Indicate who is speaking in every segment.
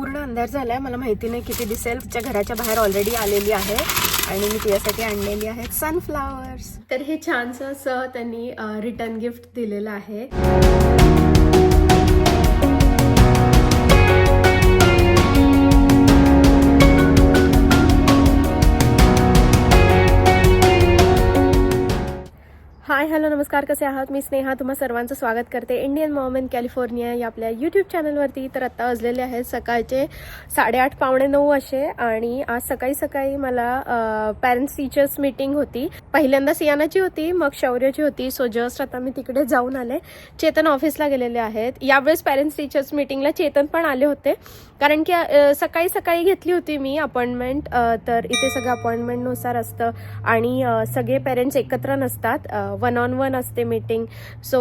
Speaker 1: पूर्ण अंधार झाला आहे मला माहिती नाही किती दिसेल. तिच्या घराच्या बाहेर ऑलरेडी आलेली आहे. आणि मी तिच्यासाठी आणलेली आहेत सनफ्लावर्स तर हे छानसं असं त्यांनी रिटर्न गिफ्ट दिलेलं आहे. हाय हॅलो नमस्कार कसे आहात? मी स्नेहा तुम्हा सर्वांचं स्वागत करते. इंडियन मॉम इन कॅलिफोर्निया या आपल्या यूट्यूब चॅनलवरती तर आत्ता वाजलेले आहेत सकाळचे साडेआठ पावणे नऊ असे आणि आज सकाळी सकाळी मला पॅरेंट्स टीचर्स मीटिंग होती. पहिल्यांदा सियानाची होती मग शौर्याची होती. सो जस्ट आता मी तिकडे जाऊन आले. चेतन ऑफिसला गेलेले आहेत. यावेळेस पॅरेंट्स टीचर्स मीटिंगला चेतन पण आले होते. कारण की सकाळी सकाळी घेतली होती मी अपॉइंटमेंट तर इथे सगळं अपॉइंटमेंटनुसार असतं आणि सगळे पेरेंट्स एकत्र नसतात वन ऑन वन असते मीटिंग सो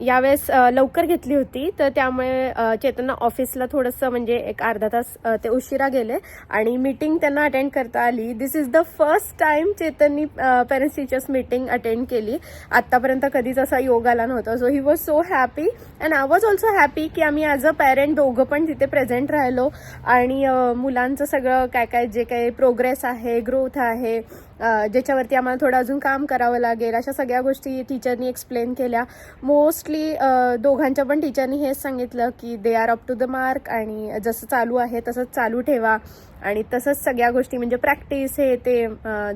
Speaker 1: यावेळेस लवकर घेतली होती तर त्यामुळे चेतना ऑफिसला थोडंसं म्हणजे एक अर्धा तास ते उशिरा गेले आणि मीटिंग त्यांना अटेंड करता आली. This is the first time चेतननी parents teachers meeting attend केली. आत्तापर्यंत कधीच असा योग आला नव्हता. So he was so happy and I was also happy की आम्ही ॲज अ पॅरेंट दोघं पण तिथे प्रेझेंट राहिलो. आणि मुलांचं सगळं काय काय जे काही प्रोग्रेस आहे ग्रोथ आहे ज्याच्यावरती आम्हाला थोडं अजून काम करावं लागेल अशा सगळ्या गोष्टी टीचरनी एक्सप्लेन केल्या. मोस्टली दोघांच्या पण टीचरनी हेच सांगितलं की they are up to the mark आणि जसं चालू आहे तसंच चालू ठेवा. आणि तसंच सगळ्या गोष्टी म्हणजे प्रॅक्टिस हे ते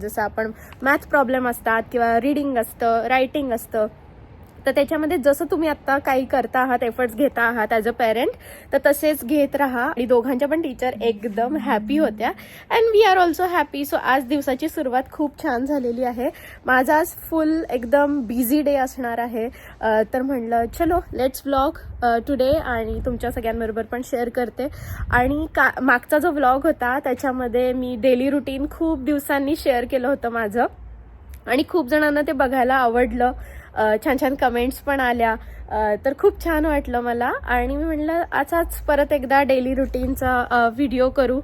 Speaker 1: जसं आपण मॅथ प्रॉब्लेम असतात किंवा रीडिंग असतं रायटिंग असतं तर त्याच्यामध्ये जसं तुम्ही आता काही करता आहात एफर्ट्स घेता आहात ॲज अ पेरेंट तर तसेच घेत राहा. आणि दोघांच्या पण टीचर एकदम हॅपी होत्या. And we are also happy so आज दिवसाची सुरुवात खूप छान झालेली आहे. माझा आज फुल एकदम बिझी डे असणार आहे. तर म्हणलं चलो लेट्स व्लॉग टुडे आणि तुमच्या सगळ्यांबरोबर पण शेअर करते. आणि का मागचा जो व्लॉग होता त्याच्यामध्ये मी डेली रुटीन खूप दिवसांनी शेअर केलं होतं माझं. आणि खूप जणांना ते बघायला आवडलं. छान छान कमेंट्स पण आल्या. तर खूप छान वाटलं मला. आणि मी म्हटलं असाच परत एकदा डेली रुटीनचा व्हिडिओ करू.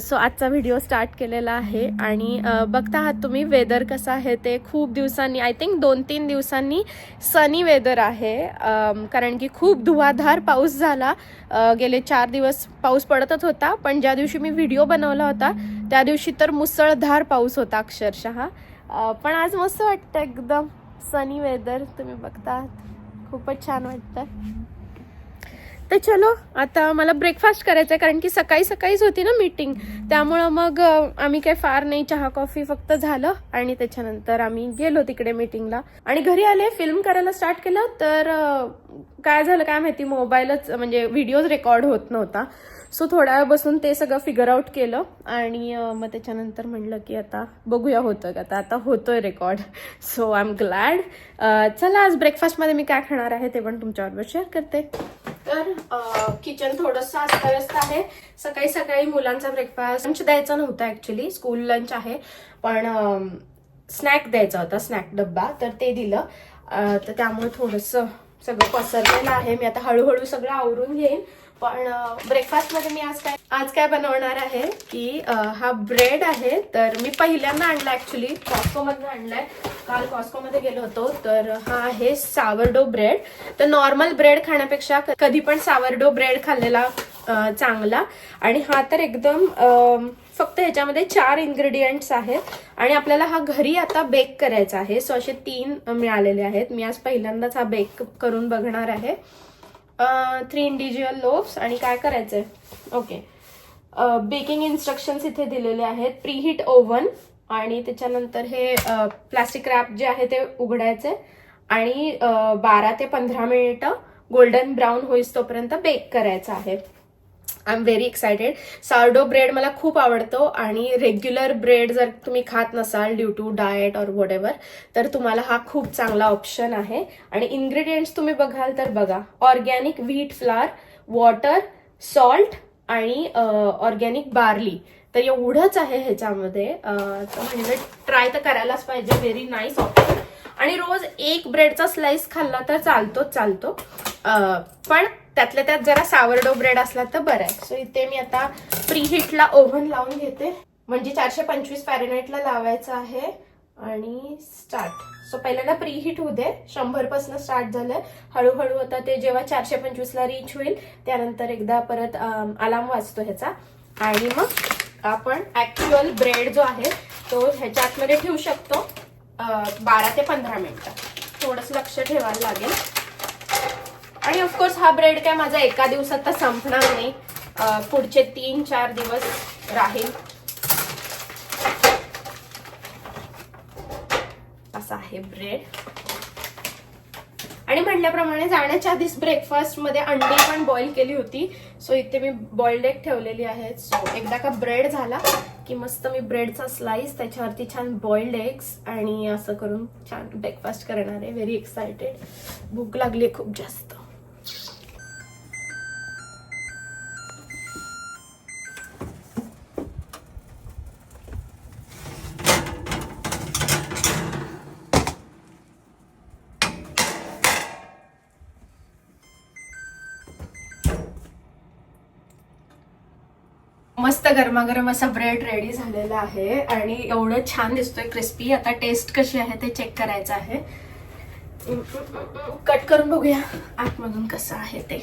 Speaker 1: सो आजचा व्हिडिओ स्टार्ट केलेला आहे. आणि बघता आहात तुम्ही वेदर कसं आहे ते. खूप दिवसांनी आय थिंक दोन तीन दिवसांनी सनी वेदर आहे. कारण की खूप धुवाधार पाऊस झाला. गेले चार दिवस पाऊस पडतच होता. पण ज्या दिवशी मी व्हिडिओ बनवला होता त्या दिवशी तर मुसळधार पाऊस होता अक्षरशः. पण आज मस्त वाटतं एकदम. सनी वेदर तुम्ही बघतात. खूपच छान वाटतं. तर चलो आता मला ब्रेकफास्ट करायचा आहे कारण की सकाळी सकाळीच होती ना मीटिंग त्यामुळं मग आम्ही काही फार नाही चहा कॉफी फक्त झालं आणि त्याच्यानंतर आम्ही गेलो तिकडे मीटिंगला आणि घरी आले फिल्म करायला स्टार्ट केलं तर काय झालं काय माहिती मोबाईलच म्हणजे व्हिडिओज रेकॉर्ड होत नव्हता. सो थोडा वेळ बसून ते सगळं फिगर आउट केलं आणि मग त्याच्यानंतर म्हणलं की आता बघूया होतं का. आता आता होतोय record so I am glad चला आज ब्रेकफास्टमध्ये मी काय खाणार आहे ते पण तुमच्याबरोबर शेअर करते. तर किचन थोडंसं अस्ताव्यस्त आहे. सकाळी सकाळी मुलांचा ब्रेकफास्ट लंच द्यायचा नव्हता ऍक्च्युली स्कूल लंच आहे. पण स्नॅक द्यायचा होता स्नॅक डब्बा. तर ते दिलं. तर त्यामुळे थोडंसं सगळं पसरलेलं आहे. मी आता हळूहळू सगळं आवरून घेईन. पण ब्रेकफास्टमध्ये मी आज काय आज काय बनवणार आहे की हा ब्रेड आहे. तर मी पहिल्यांदा आणला ऍक्च्युली कॉस्कोमधनं आणलाय. काल कॉस्कोमध्ये गेलो होतो तर हा आहे सावरडो ब्रेड तर नॉर्मल ब्रेड खाण्यापेक्षा कधी पण सावरडो ब्रेड खाल्लेला चांगला. आणि हा तर एकदम फक्त ह्याच्यामध्ये चार इन्ग्रेडियंट्स आहेत. आणि आपल्याला हा घरी आता बेक करायचा आहे. सो असे तीन मिळालेले आहेत. मी आज पहिल्यांदाच हा बेक करून बघणार आहे. थ्री इंडिव्हिज्युअल लोव्स आणि काय करायचंय? ओके बेकिंग इन्स्ट्रक्शन्स इथे दिलेले आहेत. प्रीहीट ओव्हन आणि त्याच्यानंतर हे प्लास्टिक रॅप जे आहे ते उघडायचे आणि बारा ते पंधरा मिनिटं गोल्डन ब्राऊन होईस तोपर्यंत बेक करायचं आहे. I am very excited sourdough bread मला खूप आवडतो आणि रेग्युलर ब्रेड जर तुम्ही खात नसाल ड्यू टू डाएट और वॉट तर तुम्हाला हा खूप चांगला ऑप्शन आहे. आणि इन्ग्रेडियंट्स तुम्ही बघाल तर बघा organic wheat flour water salt आणि ऑर्गॅनिक बार्ली तर एवढंच आहे ह्याच्यामध्ये. म्हणजे ट्राय तर करायलाच पाहिजे. व्हेरी नाईस ऑप्शन आणि रोज एक ब्रेडचा स्लाइस खाल्ला तर चालतोच चालतो. पण त्यातल्या त्यात जरा सावरडो ब्रेड असला तर बरं आहे. सो इथे मी आता प्रीहीटला ओव्हन लावून घेते. म्हणजे चारशे पंचवीस फॅरेनाईटला लावायचं आहे. आणि स्टार्ट सो पहिल्यांदा प्रीहीट होऊ दे. शंभरपासनं स्टार्ट झालं हळूहळू आता ते जेव्हा चारशे पंचवीसला रीच होईल त्यानंतर एकदा परत अलार्म वाजतो ह्याचा. आणि मग आपण ऍक्च्युअल ब्रेड जो आहे तो ह्याच्या आतमध्ये ठेवू शकतो बारा ते पंधरा मिनिटं. थोडंसं लक्ष ठेवायला लागेल. आणि ऑफकोर्स हा ब्रेड काय माझा एका दिवसात तर संपणार नाही. पुढचे तीन चार दिवस राहील. असा आहे ब्रेड आणि म्हटल्याप्रमाणे जाण्याच्या आधीच ब्रेकफास्टमध्ये अंडी पण बॉईल केली होती. सो इथे मी बॉइल्ड एग ठेवलेली आहे सो एकदा का ब्रेड झाला की मस्त मी ब्रेडचा स्लाइस त्याच्यावरती छान बॉइल्ड एग्स आणि असं करून छान ब्रेकफास्ट करणार आहे. व्हेरी एक्सायटेड भूक लागली खूप जास्त. मस्त गरमागरम असा ब्रेड रेडी झालेला आहे. आणि एवढं छान दिसतोय क्रिस्पी आता टेस्ट कशी आहे ते चेक करायचं आहे. कट करून बघूया आतमधून कसं आहे ते.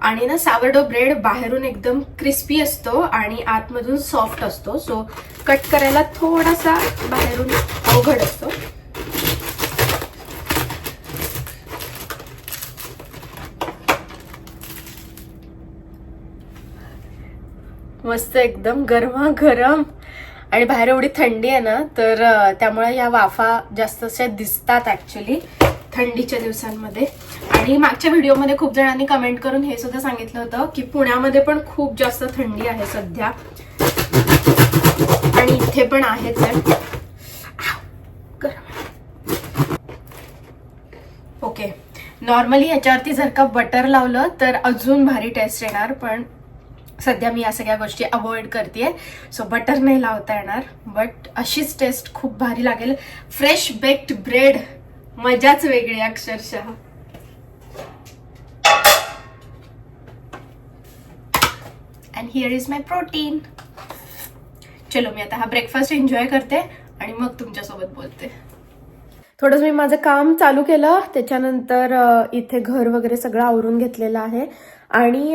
Speaker 1: आणि ना सावरडो ब्रेड बाहेरून एकदम क्रिस्पी असतो आणि आतमधून सॉफ्ट असतो. सो कट करायला थोडासा बाहेरून अवघड असतो. मस्त एकदम गरमा गरम आणि बाहेर एवढी थंडी आहे ना तर त्यामुळे या वाफा जास्त अशा दिसतात ऍक्च्युली थंडीच्या दिवसांमध्ये. आणि मागच्या व्हिडिओमध्ये खूप जणांनी कमेंट करून हे सुद्धा सांगितलं होतं की पुण्यामध्ये पण खूप जास्त थंडी आहे सध्या. आणि इथे पण आहेच आहे. ओके नॉर्मली ह्याच्यावरती जर का बटर लावलं तर अजून भारी टेस्ट येणार पण सध्या मी या सगळ्या गोष्टी अवॉइड करते सो बटर नाही लावता येणार बट अशीच टेस्ट खूप भारी लागेल. फ्रेश बेक्ड ब्रेड मजाच वेगळी अक्षरशः. And here is my protein चलो मी आता हा ब्रेकफास्ट एन्जॉय करते आणि मग तुमच्यासोबत बोलते. थोडंसं मी माझं काम चालू केलं. त्याच्यानंतर इथे घर वगैरे सगळं आवरून घेतलेलं आहे. आणि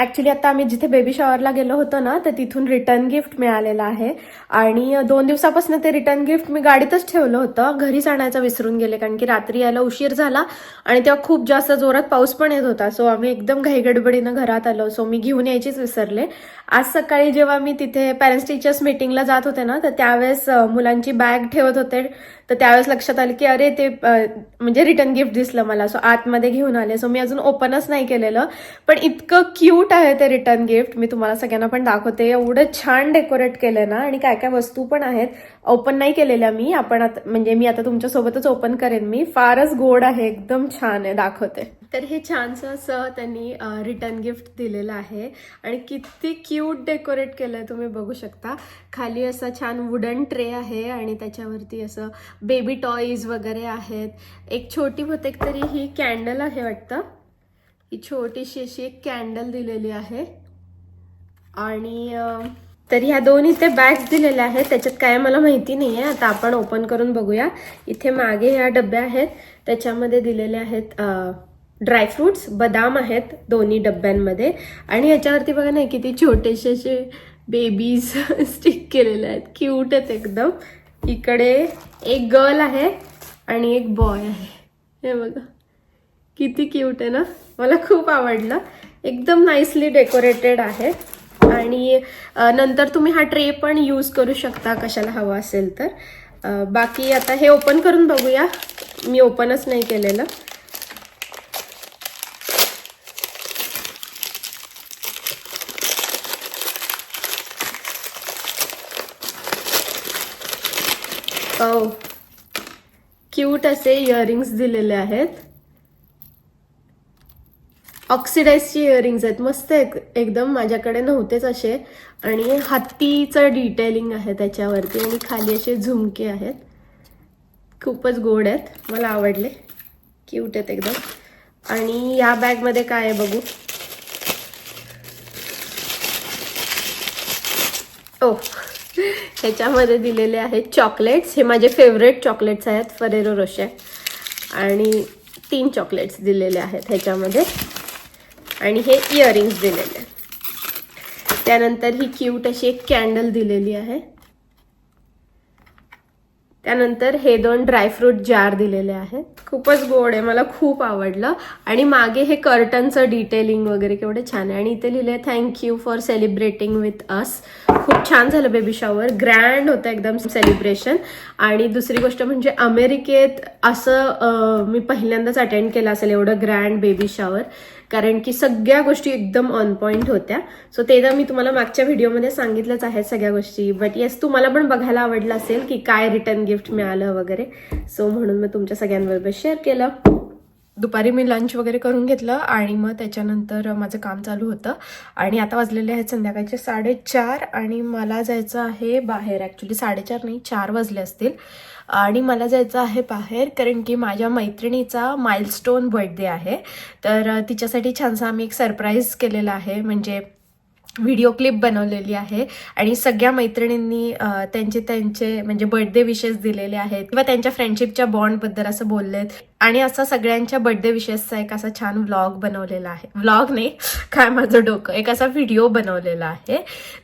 Speaker 1: ऍक्च्युली आता आम्ही जिथे बेबी शॉवरला गेलो होतो ना तर तिथून रिटर्न गिफ्ट मिळालेलं आहे. आणि दोन दिवसापासून ते रिटर्न गिफ्ट मी गाडीतच ठेवलं होतं. घरीच आणायचं विसरून गेले कारण की रात्री यायला उशीर झाला. आणि तेव्हा खूप जास्त जोरात पाऊस पण येत होता. सो आम्ही एकदम घाईगडबडीनं घरात आलो. सो मी घेऊन यायचीच विसरले. आज सकाळी जेव्हा मी तिथे पॅरेंट्स टीचर्स मीटिंगला जात होते ना तर त्यावेळेस मुलांची बॅग ठेवत होते. तर त्यावेळेस लक्षात आलं की अरे ते म्हणजे रिटर्न गिफ्ट दिसलं मला. सो आतमध्ये घेऊन आले. सो मी अजून ओपनच नाही केलेलं. पण इतकं क्यूट आहे ते रिटर्न गिफ्ट मी तुम्हाला सगळ्यांना पण दाखवते. एवढं छान डेकोरेट केलं ना. आणि काय काय वस्तू पण आहेत. ओपन नाही केलेल्या मी. आपण आता म्हणजे मी आता तुमच्यासोबतच ओपन करेन मी. फारच गोड आहे. एकदम छान आहे. दाखवते. तर हे छानसं असं त्यांनी रिटर्न गिफ्ट दिलेलं आहे. आणि किती क्यूट डेकोरेट केलं आहे तुम्ही बघू शकता. खाली असा छान वुडन ट्रे आहे आणि त्याच्यावरती असं बेबी टॉईज वगैरे आहेत. एक छोटी बहुतेक तरी ही कॅन्डल आहे वाटतं. ही छोटीशी अशी एक कॅन्डल दिलेली आहे. आणि तर ह्या दोन इथे बॅग्स दिलेल्या आहेत. त्याच्यात काय मला माहिती नाही आहे आता आपण ओपन करून बघूया. इथे मागे ह्या डब्या आहेत. त्याच्यामध्ये दिलेले आहेत ड्रायफ्रुट्स बदाम आहेत दोन्ही डब्यांमध्ये. आणि याच्यावरती बघा ना किती छोटेसे असे बेबीज स्टिक केलेले आहेत. क्यूट आहेत एकदम. इकडे एक गर्ल आहे आणि एक बॉय आहे. हे बघा. किती क्यूट आहे ना? मला खूप आवडलं. एकदम नाईसली डेकोरेटेड आहे. आणि नंतर तुम्ही हा ट्रे पण यूज करू शकता कशाला हवा असेल तर. बाकी आता हे ओपन करून बघूया. मी ओपनच नाही केलेलं. क्यूट असे इयरिंग्स दिलेले आहेत. ऑक्सिडाईजचे इयरिंग्स आहेत. मस्त आहेत एकदम माझ्याकडे नव्हतेच असे. आणि हत्तीचं डिटेलिंग आहे त्याच्यावरती आणि खाली असे झुमके आहेत. खूपच गोड आहेत. मला आवडले. क्यूट आहेत एकदम. आणि या बॅगमध्ये काय आहे बघू? ओ ह्याच्यामध्ये दिलेले आहेत चॉकलेट्स हे माझे फेवरेट चॉकलेट्स आहेत फरेरो रोशे आणि तीन चॉकलेट्स दिलेले आहेत ह्याच्यामध्ये. आणि हे इयरिंग्स दिलेले आहेत. त्यानंतर ही क्यूट अशी एक कॅन्डल दिलेली आहे. त्यानंतर हे दोन ड्रायफ्रूट जार दिलेले आहेत. खूपच गोड आहे मला खूप आवडलं. आणि मागे हे कर्टनचं डिटेलिंग वगैरे केवढे छान आहे. आणि इथे लिहिले thank you for celebrating with us खूप छान झालं बेबी शॉवर ग्रँड होतं एकदम सेलिब्रेशन आणि दुसरी गोष्ट म्हणजे अमेरिकेत असं मी पहिल्यांदाच अटेंड केलं असेल एवढं ग्रँड बेबी शॉवर कारण की सगळ्या गोष्टी एकदम ऑन पॉईंट होत्या. सो ते तर मी तुम्हाला मागच्या व्हिडिओमध्ये सांगितलंच आहे सगळ्या गोष्टी. बट येस तुम्हाला पण बघायला आवडलं असेल की काय रिटर्न गिफ्ट मिळालं वगैरे. सो म्हणून मी तुमच्या सगळ्यांबरोबर शेअर केलं. दुपारी मी लंच वगैरे करून घेतलं आणि मग त्याच्यानंतर माझं काम चालू होतं. आणि आता वाजलेले आहेत संध्याकाळचे साडेचार आणि मला जायचं आहे बाहेर. ॲक्च्युली साडेचार नाही चार वाजले असतील. आणि मला जायचं आहे बाहेर कारण की माझ्या मैत्रिणीचा माइलस्टोन बर्थडे आहे. तर तिच्यासाठी छानसा आम्ही एक सरप्राईज केलेला आहे. म्हणजे व्हिडिओ क्लिप बनवलेली आहे आणि सगळ्या मैत्रिणींनी त्यांचे त्यांचे म्हणजे बर्थडे विशेष दिलेले आहेत किंवा त्यांच्या फ्रेंडशिपच्या बॉन्डबद्दल असं बोललेत. आणि असा सगळ्यांच्या बर्थडे विशेषचा एक असा छान व्लॉग बनवलेला आहे. व्लॉग नाही काय माझं डोकं एक असा व्हिडिओ बनवलेला आहे.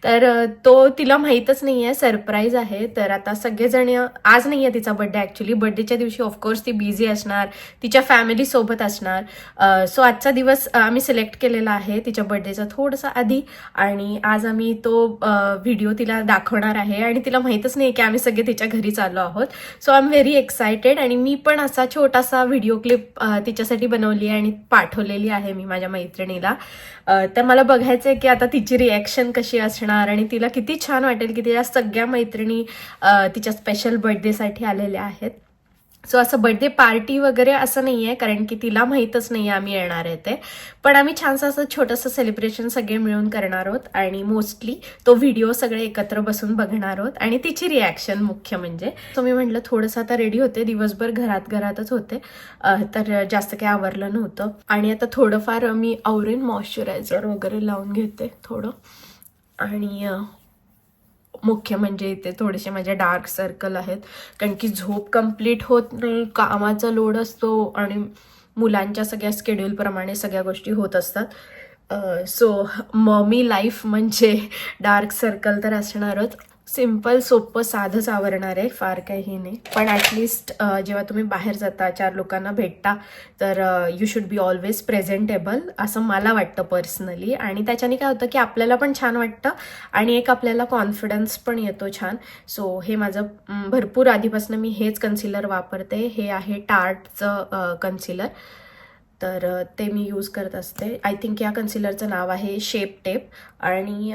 Speaker 1: तर तो तिला माहीतच नाही आहे सरप्राईज आहे. तर आता सगळेजण आज नाही आहे तिचा बर्थडे ॲक्च्युली बर्थडेच्या दिवशी ऑफकोर्स ती बिझी असणार तिच्या फॅमिली सोबत असणार. सो आजचा दिवस आम्ही सिलेक्ट केलेला आहे तिच्या बर्थडेचा थोडासा आधी. आणि आज आम्ही तो व्हिडिओ तिला दाखवणार आहे आणि तिला माहीतच नाही की आम्ही सगळे तिच्या घरी चाललो आहोत. So I am very excited आणि मी पण असा छोटासा व्हिडिओ क्लिप तिच्यासाठी बनवली आहे आणि पाठवलेली आहे मी माझ्या मैत्रिणीला. तर मला बघायचं आहे की आता तिची रिॲक्शन कशी असणार आणि तिला किती छान वाटेल की तिच्या सगळ्या मैत्रिणी तिच्या स्पेशल बर्थडेसाठी आलेल्या आहेत. सो असं बर्थडे पार्टी वगैरे असं नाही आहे कारण की तिला माहीतच नाही आहे आम्ही येणार आहे ते. पण आम्ही छानसं असं छोटंसं सेलिब्रेशन सगळे मिळून करणार आहोत आणि मोस्टली तो व्हिडिओ सगळे एकत्र बसून बघणार आहोत. आणि तिची रिॲक्शन मुख्य म्हणजे सो मी म्हटलं थोडंसं आता रेडी होते. दिवसभर घरात घरातच होते. तर जास्त काही आवरलं नव्हतं. आणि आता थोडंफार मी आवरेन मॉइश्चरायझर वगैरे लावून घेते थोडं. आणि मुख्य म्हणजे इथे थोडेसे माझे डार्क सर्कल आहेत. कारण की झोप कंप्लीट होत नाही कामाचा लोड असतो आणि मुलांच्या सगळ्या स्केड्यूलप्रमाणे सगळ्या गोष्टी होत असतात. सो ममी लाईफ म्हणजे डार्क सर्कल तर असणारच. सिंपल सोपं साधंच आवरणार आहे फार काही नाही. पण ॲटलिस्ट जेव्हा तुम्ही बाहेर जाता चार लोकांना भेटता तर you should be always presentable असं मला वाटतं पर्सनली आणि त्याच्याने काय होतं की आपल्याला पण छान वाटतं आणि एक आपल्याला कॉन्फिडन्स पण येतो छान. सो हे माझं भरपूर आधीपासून मी हेच कन्सिलर वापरते. हे आहे टार्टचं कन्सिलर तर ते मी यूज करत असते. आय थिंक या कन्सिलरचं नाव आहे शेप टेप आणि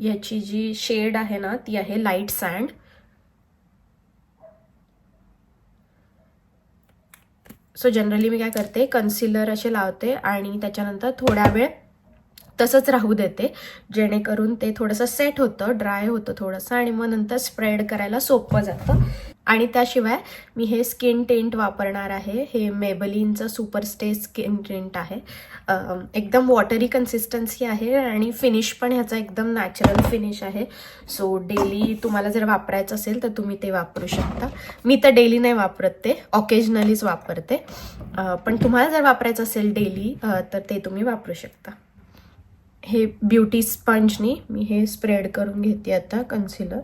Speaker 1: याची जी शेड आहे ना ती आहे लाइट सँड सो जनरली मी काय करते कन्सिलर असे लावते आणि त्याच्यानंतर थोड्या वेळ तसंच राहू देते जेणेकरून ते थोडंसं सेट होतं ड्राय होतं थोडंसं आणि मग नंतर स्प्रेड करायला सोपं जातं. आणि त्याशिवाय मी हे स्किन टेंट वापरणार आहे. हे मेबलिनचं सुपर स्टे स्किन टेंट आहे. एकदम वॉटरी कन्सिस्टन्सी आहे आणि फिनिश पण ह्याचा एकदम नॅचरल फिनिश आहे. सो डेली तुम्हाला जर वापरायचं असेल तर तुम्ही ते वापरू शकता. मी तर डेली नाही वापरत ते ऑकेजनलीच वापरते. पण तुम्हाला जर वापरायचं असेल डेली तर ते तुम्ही वापरू शकता. हे ब्युटी स्पंजनी मी हे स्प्रेड करून घेते आता कन्सिलर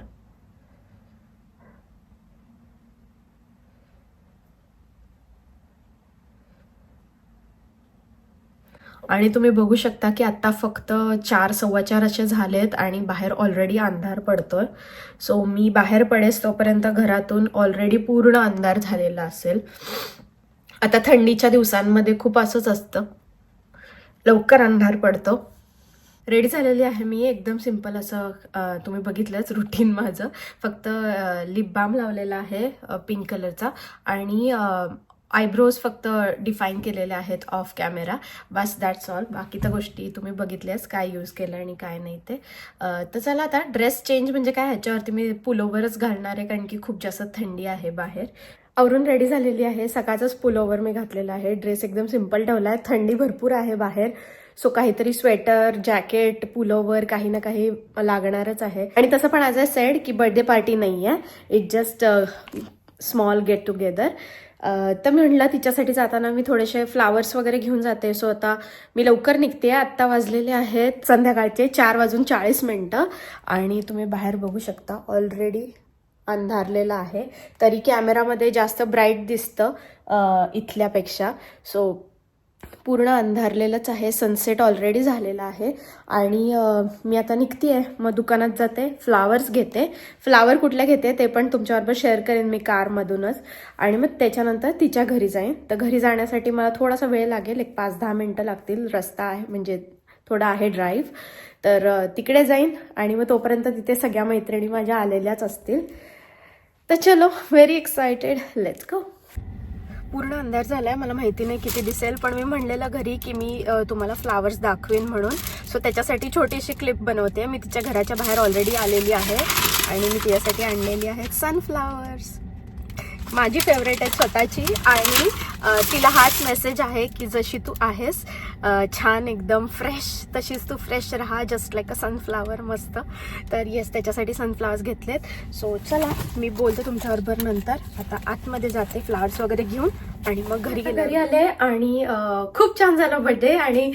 Speaker 1: आणि तुम्ही बघू शकता की आत्ता फक्त चार सव्वा चार असे झालेत आणि बाहेर ऑलरेडी अंधार पडतोय. सो मी बाहेर पडेस तोपर्यंत घरातून ऑलरेडी पूर्ण अंधार झालेला असेल. आता थंडीच्या दिवसांमध्ये खूप असंच असतं. लवकर अंधार पडतो. रेडी झालेली आहे मी एकदम सिंपल असं तुम्ही बघितलंच रुटीन माझं. फक्त लिप बाम लावलेला आहे पिंक कलरचा आणि आयब्रोज फक्त डिफाईन केलेले आहेत ऑफ कॅमेरा. बस दॅट्स ऑल बाकी तर गोष्टी तुम्ही बघितल्यास काय यूज केलं आणि काय नाही ते. तर चला आता ड्रेस चेंज म्हणजे काय? ह्याच्यावरती मी पुलोवरच घालणार आहे कारण की खूप जास्त थंडी आहे बाहेर. आवरून रेडी झालेली आहे. सकाळचाच पुलोवर मी घातलेला आहे. ड्रेस एकदम सिंपल ठेवला आहे. थंडी भरपूर आहे बाहेर. सो काहीतरी स्वेटर जॅकेट पुलोवर काही ना काही लागणारच आहे. आणि तसं पण ॲज अ सेड की बर्थडे पार्टी नाही आहे it just small get together तर मी म्हटलं तिच्यासाठी जाताना मी थोडेसे फ्लावर्स वगैरे घेऊन जाते. सो आता मी लवकर निघते. आत्ता वाजलेले आहेत संध्याकाळचे चार वाजून चाळीस मिनटं. आणि तुम्ही बाहेर बघू शकता ऑलरेडी अंधारलेलं आहे. तरी कॅमेरामध्ये जास्त ब्राईट दिसतं इथल्यापेक्षा. सो पूर्ण अंधारलेलंच आहे. सनसेट ऑलरेडी झालेला आहे. आणि मी आता निघते आहे मग दुकानात जाते. फ्लावर्स घेते. फ्लावर कुठल्या घेते ते पण तुमच्याबरोबर शेअर करेन मी कारमधूनच. आणि मग त्याच्यानंतर तिच्या घरी जाईन. तर घरी जाण्यासाठी मला थोडासा वेळ लागेल. एक पाच दहा मिनटं लागतील. रस्ता आहे म्हणजे थोडा आहे ड्राईव्ह तर तिकडे जाईन. आणि मग तोपर्यंत तिथे सगळ्या मैत्रिणी माझ्या आलेल्याच असतील. तर चलो व्हेरी एक्सायटेड लेट्स गो पूर्ण अंधार आहे मला माहिती नाही किती दिसेल पण मी म्हणलेलं घरी की मी तुम्हाला फ्लावर्स दाखवेन म्हणून. सो त्याच्यासाठी छोटीशी क्लिप बनवते. मी तिच्या घराच्या बाहेर ऑलरेडी आलेली आहे आणि मी तिच्यासाठी आणलेली आहे सनफ्लावर्स माझी फेवरेट आहे स्वतःची आणि तिला हाच मेसेज आहे की जशी तू आहेस छान एकदम फ्रेश तशीच तू फ्रेश राहा जस्ट लाईक अ सनफ्लावर मस्त. तर येस त्याच्यासाठी सनफ्लावर्स घेतलेत. सो चला मी बोलते तुमच्याबरोबर नंतर. आता आतमध्ये जाते फ्लावर्स वगैरे घेऊन. आणि मग घरी घरी आले आणि खूप छान झाला बर्थडे आणि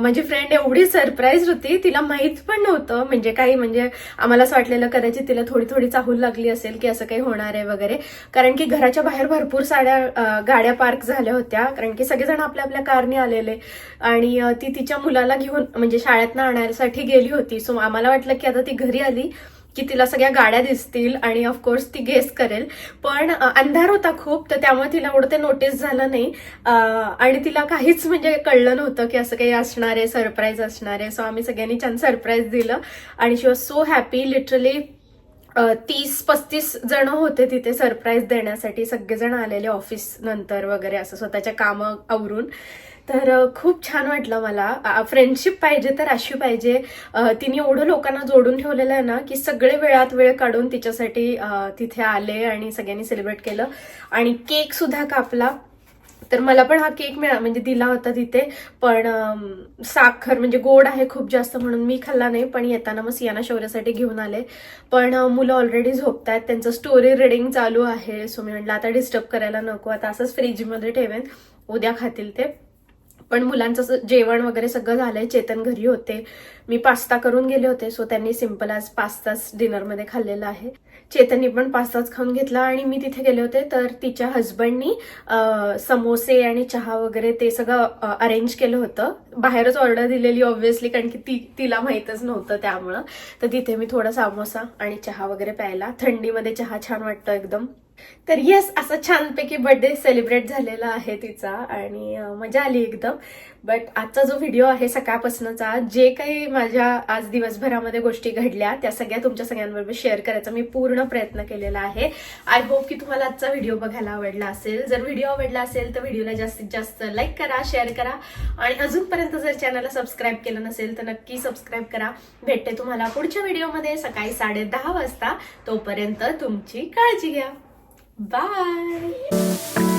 Speaker 1: माझी फ्रेंड एवढी सरप्राईज होती. तिला माहीत पण नव्हतं. म्हणजे काही म्हणजे आम्हाला असं वाटलेलं कदाचित तिला थोडी थोडी चाहूल लागली असेल की असं काही होणार आहे वगैरे. कारण की घराच्या बाहेर भरपूर साड्या गाड्या पार्क झाल्या होत्या. कारण की सगळेजण आपल्या आपल्या कारने आलेले. आणि ती तिच्या मुलाला घेऊन म्हणजे शाळेतनं आणण्यासाठी गेली होती. सो आम्हाला वाटलं की आता ती घरी आली की तिला सगळ्या गाड्या दिसतील आणि ऑफकोर्स ती गेस करेल. पण अंधार होता खूप तर त्यामुळे तिला एवढं ते नोटीस झालं नाही. आणि तिला काहीच म्हणजे कळलं नव्हतं की असं काही असणार आहे सरप्राईज असणार आहे. सो आम्ही सगळ्यांनी छान सरप्राईज दिलं. आणि she was so happy literally तीस पस्तीस जण होते तिथे सरप्राईज देण्यासाठी. सगळेजण आलेले ऑफिस नंतर वगैरे असं स्वतःच्या कामं आवरून. तर खूप छान वाटलं मला. फ्रेंडशिप पाहिजे तर अशी पाहिजे. तिने एवढं लोकांना जोडून ठेवलेलं आहे ना की सगळे वेळात वेळ काढून तिच्यासाठी तिथे आले आणि सगळ्यांनी सेलिब्रेट केलं. आणि केक सुद्धा कापला. तर मला पण हा केक मिळा म्हणजे दिला होता तिथे. पण साखर म्हणजे गोड आहे खूप जास्त म्हणून मी खाल्ला नाही पण येताना मग सियाना शौर्यासाठी घेऊन आले. पण मुलं ऑलरेडी झोपत आहेत त्यांचं स्टोरी रिडिंग चालू आहे. सो मी म्हटलं आता डिस्टर्ब करायला नको आता असंच फ्रीजमध्ये ठेवेन उद्या खातील ते. पण मुलांचं जेवण वगैरे सगळं झालंय. चेतन घरी होते. मी पास्ता करून गेले होते. सो त्यांनी सिंपल आज पास्ताच डिनरमध्ये खाल्लेला आहे. चेतननी पण पास्ताच खाऊन घेतला आणि मी तिथे गेले होते. तर तिच्या हजबंडनी समोसे आणि चहा वगैरे ते सगळं अरेंज केलं होतं. बाहेरच ऑर्डर दिलेली ऑब्व्हियसली कारण की ती तिला माहीतच नव्हतं त्यामुळं. तर तिथे मी थोडा समोसा आणि चहा वगैरे प्यायला. थंडीमध्ये चहा छान वाटतं एकदम. तर येस असं छानपैकी बर्थडे सेलिब्रेट झालेला आहे तिचा आणि मजा आली एकदम. बट आजचा जो व्हिडिओ आहे सकाळपासूनचा जे काही माझ्या आज दिवसभरामध्ये गोष्टी घडल्या त्या सगळ्या तुमच्या सगळ्यांबरोबर शेअर करायचा मी पूर्ण प्रयत्न केलेला आहे. आय होप की तुम्हाला आजचा व्हिडिओ बघायला आवडला असेल. जर व्हिडिओ आवडला असेल तर व्हिडिओला जास्तीत जास्त लाईक करा शेअर करा. आणि अजूनपर्यंत जर चॅनलला सबस्क्राईब केलं नसेल तर नक्की सबस्क्राईब करा. भेटते तुम्हाला पुढच्या व्हिडिओमध्ये सकाळी साडे वाजता. तोपर्यंत तुमची काळजी घ्या. बाय